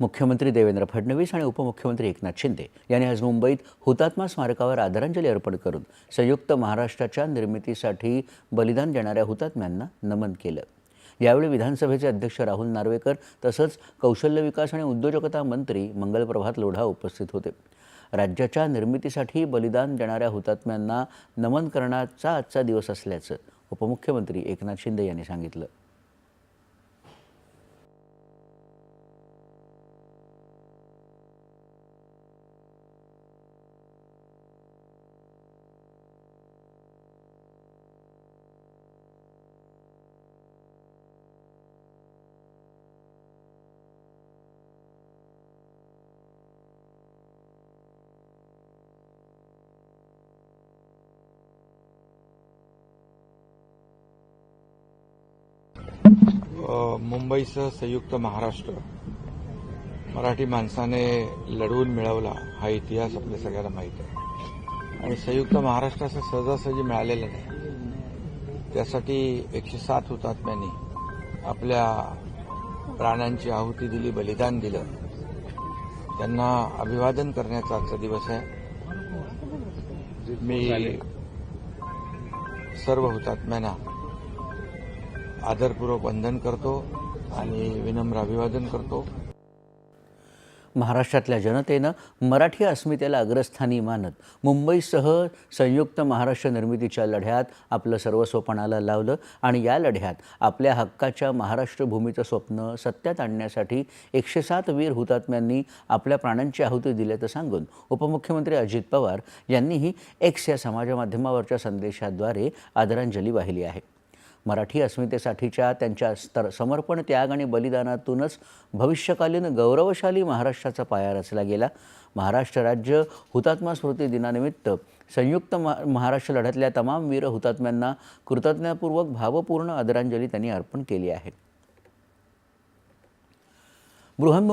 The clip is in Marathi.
मुख्यमंत्री देवेंद्र फडणवीस आणि उपमुख्यमंत्री एकनाथ शिंदे यांनी आज मुंबईत हुतात्मा स्मारकावर आदरांजली अर्पण करून संयुक्त महाराष्ट्राच्या निर्मितीसाठी बलिदान देणाऱ्या हुतात्म्यांना नमन केलं. यावेळी विधानसभेचे अध्यक्ष राहुल नार्वेकर तसंच कौशल्य विकास आणि उद्योजकता मंत्री मंगलप्रभात लोढा उपस्थित होते. राज्याच्या निर्मितीसाठी बलिदान देणाऱ्या हुतात्म्यांना नमन करण्याचा आजचा दिवस असल्याचं उपमुख्यमंत्री एकनाथ शिंदे यांनी सांगितलं. मुंबईसह संयुक्त महाराष्ट्र. मराठी माणसाने लढवून मिळवला हा इतिहास आपल्या सगळ्यांना माहीत आहे. आणि संयुक्त महाराष्ट्र असं सहजासहजी मिळालेलं नाही. त्यासाठी एकशे सात हुतात्म्यांनी आपल्या प्राणांची आहुती दिली बलिदान दिलं. त्यांना अभिवादन करण्याचा आजचा दिवस आहे. मी सर्व हुतात्म्यांना आदरपूर्वक वंदन करतो आणि विनम्र अभिवादन करतो. महाराष्ट्रातल्या जनतेनं मराठी अस्मितेला अग्रस्थानी मानत मुंबईसह संयुक्त महाराष्ट्र निर्मितीच्या लढ्यात आपलं सर्वस्वपणाला लावलं आणि या लढ्यात आपल्या हक्काच्या महाराष्ट्र भूमीचं स्वप्न सत्यात आणण्यासाठी एकशे सात वीर हुतात्म्यांनी आपल्या प्राणांची आहुती दिल्याचं सांगून उपमुख्यमंत्री अजित पवार यांनीही एक्स या समाजमाध्यमावरच्या संदेशाद्वारे आदरांजली वाहिली आहे. मराठी अस्मितेसाठीच्या त्यांच्या स्तर समर्पण त्याग आणि बलिदानातूनच भविष्यकालीन गौरवशाली महाराष्ट्राचा पाया रचला गेला. महाराष्ट्र राज्य हुतात्मा स्मृती दिनानिमित्त संयुक्त मा महाराष्ट्र लढ्यातल्या तमाम वीर हुतात्म्यांना कृतज्ञतापूर्वक भावपूर्ण आदरांजली त्यांनी अर्पण केली आहे. बृहन्मुंबई